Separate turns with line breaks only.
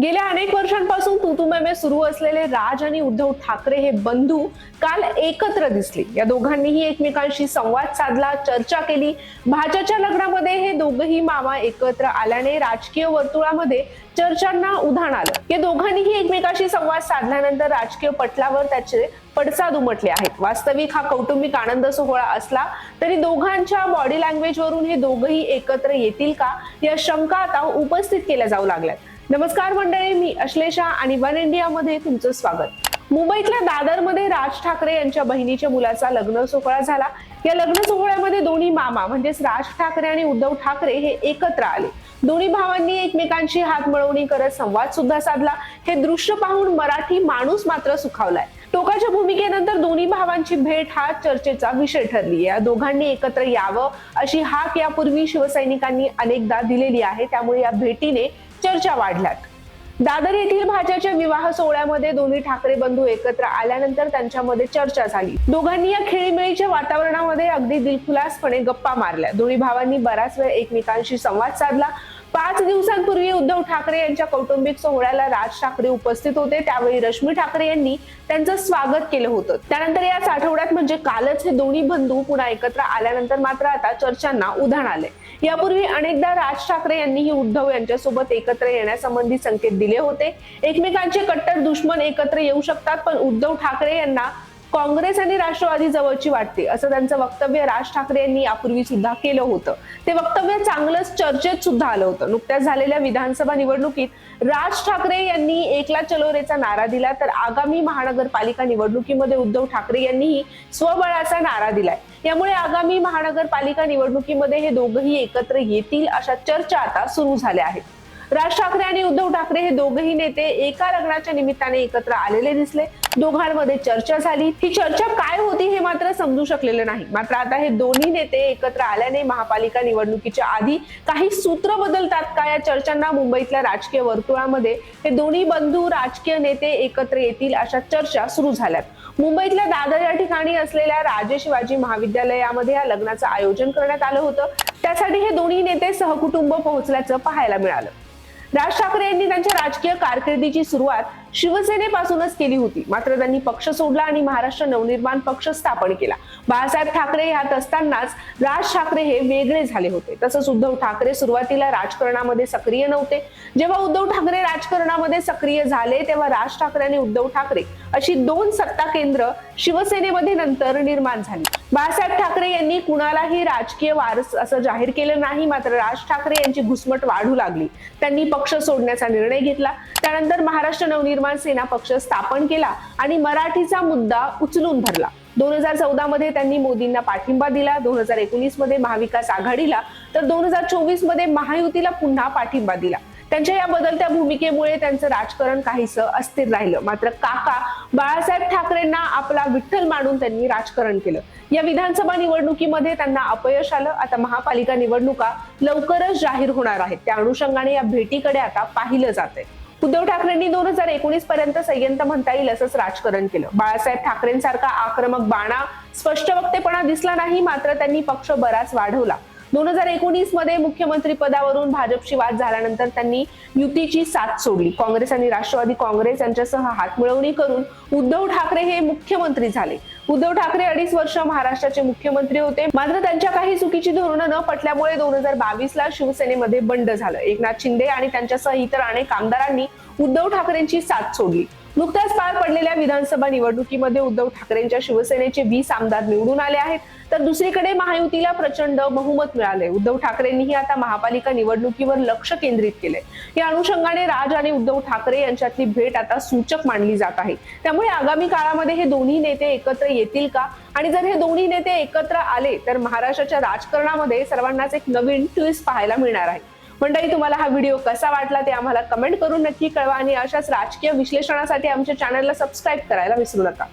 गेल्या अनेक वर्षांपासून तुतुमेमे सुरू असलेले राज आणि उद्धव ठाकरे हे बंधू काल एकत्र दिसले. या दोघांनीही एकमेकांशी संवाद साधला चर्चा केली. भाच्याच्या लग्नामध्ये हे दोघही मामा एकत्र आल्याने राजकीय वर्तुळामध्ये चर्चांना उधाण आलं. या दोघांनीही एकमेकाशी संवाद साधल्यानंतर राजकीय पटलावर त्याचे पडसाद उमटले आहेत. वास्तविक हा कौटुंबिक आनंद सोहळा असला तरी दोघांच्या बॉडी लँग्वेजवरून हे दोघही एकत्र येतील का? या शंका आता उपस्थित केल्या जाऊ लागल्यात. नमस्कार मंडळी मी अश्लेषा आणि वन इंडियामध्ये तुमचं स्वागत. मुंबईतल्या दादरमध्ये राज ठाकरे यांच्या बहिणीच्या मुलाचा लग्न सोहळा झाला. या लग्न सोहळ्यामध्ये दोन्ही मामा म्हणजेच राज ठाकरे आणि उद्धव ठाकरे हे एकत्र आले. दोन्ही भावांनी एकमेकांशी हात मिळवणी करत संवाद सुद्धा साधला. हे दृश्य पाहून मराठी माणूस मात्र सुखावलाय. टोकाच्या भूमिकेनंतर दोन्ही भावांची भेट हा चर्चेचा विषय ठरली. या दोघांनी एकत्र यावं अशी हाक यापूर्वी शिवसैनिकांनी अनेकदा दिलेली आहे. त्यामुळे या भेटीने चर्चा वाढल्यात. दादर येथील भाज्याच्या विवाह सोहळ्यामध्ये दोन्ही ठाकरे बंधू एकत्र आल्यानंतर त्यांच्यामध्ये चर्चा झाली. दोघांनी या खेळीमेळीच्या वातावरणामध्ये अगदी दिलखुलासपणे गप्पा मारल्या. दोन्ही भावांनी बराच वेळ एकमेकांशी संवाद साधला. पाच दिवसांपूर्वी उद्धव ठाकरे यांच्या कौटुंबिक सोहळ्याला राज ठाकरे उपस्थित होते. त्यावेळी रश्मी ठाकरे यांनी त्यांचं स्वागत केलं होतं. त्यानंतर याच आठवड्यात म्हणजे कालच हे दोन्ही बंधू पुन्हा एकत्र आल्यानंतर मात्र आता चर्चांना उधाण आले यापूर्वी अनेकदा राज ठाकरे यांनीही उद्धव यांच्यासोबत एकत्र येण्यासंबंधी संकेत दिले होते. एकमेकांचे कट्टर दुश्मन एकत्र येऊ शकतात पण उद्धव ठाकरे यांना काँग्रेस आणि राष्ट्रवादी जवळची वाटते असं त्यांचं वक्तव्य राज ठाकरे यांनी यापूर्वी सुद्धा केलं होतं. ते वक्तव्य चांगलंच चर्चेत सुद्धा आलं होतं. नुकत्याच झालेल्या विधानसभा निवडणुकीत राज ठाकरे यांनी एकला चलोरेचा नारा दिला तर आगामी महानगरपालिका निवडणुकीमध्ये उद्धव ठाकरे यांनीही स्वबळाचा नारा दिलाय. यामुळे आगामी महानगरपालिका निवडणुकीमध्ये हे दोघंही एकत्र येतील अशा चर्चा आता सुरू झाल्या आहेत. राज ठाकरे आणि उद्धव ठाकरे हे दोघेही नेते एका लग्नाच्या निमित्ताने एकत्र आलेले दिसले. दोघांमध्ये चर्चा झाली. ही चर्चा काय होती हे मात्र समजू शकलेलं नाही. मात्र आता हे दोन्ही नेते एकत्र आल्याने महापालिका निवडणुकीच्या आधी काही सूत्र बदलतात का या चर्चांना मुंबईतल्या राजकीय वर्तुळामध्ये हे दोन्ही बंधू राजकीय नेते एकत्र येतील अशा चर्चा सुरू झाल्यात. मुंबईतल्या दादर या ठिकाणी असलेल्या राजे शिवाजी महाविद्यालयामध्ये या लग्नाचं आयोजन करण्यात आलं होतं. त्यासाठी हे दोन्ही नेते सहकुटुंब पोहोचल्याचं पाहायला मिळालं. राज ठाकरे यांनी त्यांच्या राजकीय कारकिर्दीची सुरुवात शिवसेनेपासूनच केली होती. मात्र त्यांनी पक्ष सोडला आणि महाराष्ट्र नवनिर्माण पक्ष स्थापन केला. बाळासाहेब ठाकरे ह्यात असतानाच राज ठाकरे हे वेगळे झाले होते. तसंच उद्धव ठाकरे सुरुवातीला राजकारणामध्ये सक्रिय नव्हते. जेव्हा उद्धव ठाकरे राजकारणामध्ये सक्रिय झाले तेव्हा राज ठाकरे आणि उद्धव ठाकरे अशी दोन सत्ता केंद्र शिवसेनेमध्ये नंतर निर्माण झाली. बाळासाहेब ठाकरे यांनी कुणालाही राजकीय वारस असं जाहीर केलं नाही मात्र राज ठाकरे यांची घुसमट वाढू लागली. त्यांनी पक्ष सोडण्याचा निर्णय घेतला. त्यानंतर महाराष्ट्र नवनिर्माण सेना पक्ष स्थापन केला आणि मराठीचा मुद्दा उचलून धरला. दोन हजार चौदा मध्ये त्यांनी मोदींना पाठिंबा दिला. दोन हजार एकोणीसमध्ये महाविकास आघाडीला तर दोन हजार चोवीसमध्ये महायुतीला पुन्हा पाठिंबा दिला. त्यांच्या या बदलत्या भूमिकेमुळे त्यांचं राजकारण काहीसं अस्थिर राहिलं. मात्र काका बाळासाहेब ठाकरेंना आपला विठ्ठल मानून त्यांनी राजकारण केलं. या विधानसभा निवडणुकीमध्ये त्यांना अपयश आलं. आता महापालिका निवडणुका लवकरच जाहीर होणार आहेत. त्या अनुषंगाने या भेटीकडे आता पाहिलं जात उद्धव ठाकरेंनी दोन हजार एकोणीस पर्यंत संयंत म्हणता येईल असंच राजकारण केलं. बाळासाहेब ठाकरेंसारखा आक्रमक बाणा स्पष्ट वक्तेपणा दिसला नाही मात्र त्यांनी पक्ष बराच वाढवला. दोन हजार एकोणीसमध्ये मुख्यमंत्री पदावरून भाजपशी वाद झाल्यानंतर त्यांनी युतीची साथ सोडली. काँग्रेस आणि राष्ट्रवादी काँग्रेस यांच्यासह हातमिळवणी करून उद्धव ठाकरे हे मुख्यमंत्री झाले. उद्धव ठाकरे अडीच वर्ष महाराष्ट्राचे मुख्यमंत्री होते. मात्र त्यांच्या काही चुकीची धोरणं न पटल्यामुळे दोन हजार बावीस ला शिवसेनेमध्ये बंड झालं. एकनाथ शिंदे आणि त्यांच्यासह इतर अनेक आमदारांनी उद्धव ठाकरेंची साथ सोडली. नुकत्याच पार पडलेल्या विधानसभा निवडणुकीमध्ये उद्धव ठाकरेंच्या शिवसेनेचे वीस आमदार निवडून आले आहेत. तर दुसरीकडे महायुतीला प्रचंड बहुमत मिळाले उद्धव ठाकरेंनीही आता महापालिका निवडणुकीवर लक्ष केंद्रित केले या अनुषंगाने राज आणि उद्धव ठाकरे यांच्यातली भेट आता सूचक मानली जात आहे. त्यामुळे आगामी काळामध्ये हे दोन्ही नेते एकत्र येतील का? आणि जर हे दोन्ही नेते एकत्र आले तर महाराष्ट्राच्या राजकारणामध्ये सर्वांनाच एक नवीन ट्विस्ट पाहायला मिळणार आहे. मंडळी तुम्हाला हा व्हिडिओ कसा वाटला ते आम्हाला कमेंट करून नक्की कळवा आणि अशाच राजकीय विश्लेषणासाठी आमच्या चॅनलला सबस्क्राईब करायला विसरू नका.